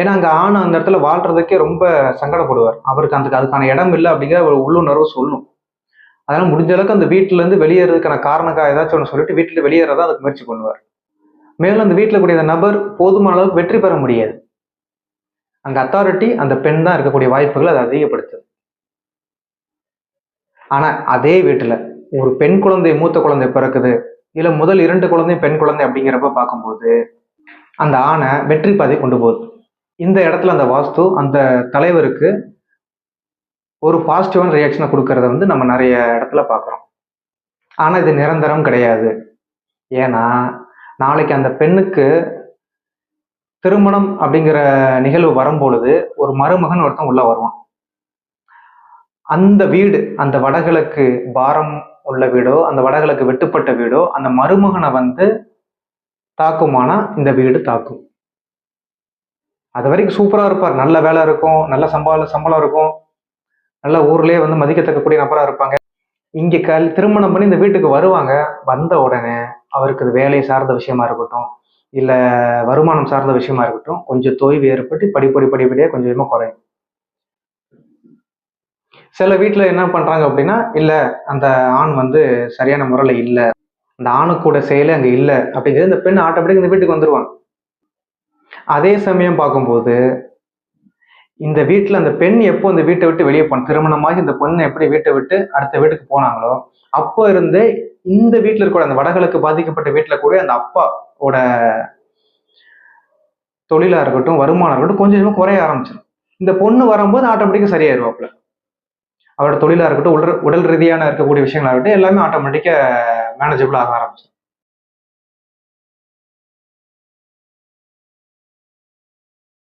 ஏன்னா அங்கே ஆண் அந்த இடத்துல வாழ்றதுக்கே ரொம்ப சங்கடப்படுவார். அவருக்கு அந்த அதுக்கான இடம் இல்லை அப்படிங்கிற ஒரு உள்ளுணர்வு சொல்லும். அதனால முடிஞ்ச அளவுக்கு அந்த வீட்டிலேருந்து வெளியேறதுக்கான காரணக்கா ஏதாச்சும் ஒன்று சொல்லிட்டு வீட்டில் வெளியேறதா அதுக்கு முயற்சி பண்ணுவார். மேலும் அந்த வீட்டில் கூடிய அந்த நபர் போதுமான அளவுக்கு வெற்றி பெற முடியாது. அங்கே அத்தாரிட்டி அந்த பெண் தான் இருக்கக்கூடிய வாய்ப்புகளை அதை அதிகப்படுத்துது. ஆனால் அதே வீட்டில் ஒரு பெண் குழந்தை மூத்த குழந்தை பிறக்குது இல்லை முதல் இரண்டு குழந்தையும் பெண் குழந்தை அப்படிங்கிறப்ப பார்க்கும்போது அந்த ஆணை வெற்றி பாதை கொண்டு போகுது. இந்த இடத்துல அந்த வாஸ்து அந்த தலைவருக்கு ஒரு பாசிட்டிவான ரியாக்ஷனை கொடுக்கறத வந்து நம்ம நிறைய இடத்துல பார்க்குறோம். ஆனால் இது நிரந்தரம் கிடையாது. ஏன்னா நாளைக்கு அந்த பெண்ணுக்கு திருமணம் அப்படிங்கிற நிகழ்வு வரும்பொழுது ஒரு மருமகன் ஒருத்தன் உள்ள வருவான். அந்த வீடு அந்த வடகிழக்கு பாரம் உள்ள வீடோ அந்த வடகிழக்கு வெட்டுப்பட்ட வீடோ அந்த மருமகனை வந்து தாக்குமானா இந்த வீடு தாக்கும். அது வரைக்கும் சூப்பராக இருப்பார். நல்ல வேலை இருக்கும். நல்ல சம்பள சம்பளம் இருக்கும். நல்ல ஊர்லேயே வந்து மதிக்கத்தக்கக்கூடிய நபராக இருப்பாங்க. இங்கே கல் திருமணம் பண்ணி இந்த வீட்டுக்கு வருவாங்க. வந்த உடனே அவருக்கு அது வேலை சார்ந்த விஷயமா இருக்கட்டும் இல்லை வருமானம் சார்ந்த விஷயமா இருக்கட்டும் கொஞ்சம் தொய்வு ஏற்பட்டு படிப்படி படிப்படியாக கொஞ்சம் கொஞ்சமா குறையும். சில வீட்டில் என்ன பண்ணுறாங்க அப்படின்னா இல்லை அந்த ஆண் வந்து சரியான முறையில் இல்லை. அந்த ஆணுக்கூட செயலே அங்கே இல்லை அப்படிங்கிறது இந்த பெண் ஆட்டோமேட்டிக் இந்த வீட்டுக்கு வந்துருவாங்க. அதே சமயம் பார்க்கும்போது இந்த வீட்டில் அந்த பெண் எப்போ அந்த வீட்டை விட்டு வெளியே போன திருமணமாகி இந்த பொண்ணு எப்படி வீட்டை விட்டு அடுத்த வீட்டுக்கு போனாங்களோ அப்போ இருந்தே இந்த வீட்டில் இருக்க அந்த வடகிழக்கு பாதிக்கப்பட்ட வீட்டில் கூட அந்த அப்பாவோட தொழிலாக இருக்கட்டும் வருமானம் இருக்கட்டும் கொஞ்சம் கொஞ்சமாக குறைய ஆரம்பிச்சிடும் இந்த பொண்ணு வரும்போது ஆட்டோமேட்டிக்காக சரியாயிருவாப்புல. அவரோட தொழிலாக இருக்கட்டும் உடல் உடல் ரீதியான இருக்கக்கூடிய விஷயங்களாக இருக்கட்டும் எல்லாமே ஆட்டோமேட்டிக்காக மேனேஜபிள் ஆக ஆரம்பிச்சிடும்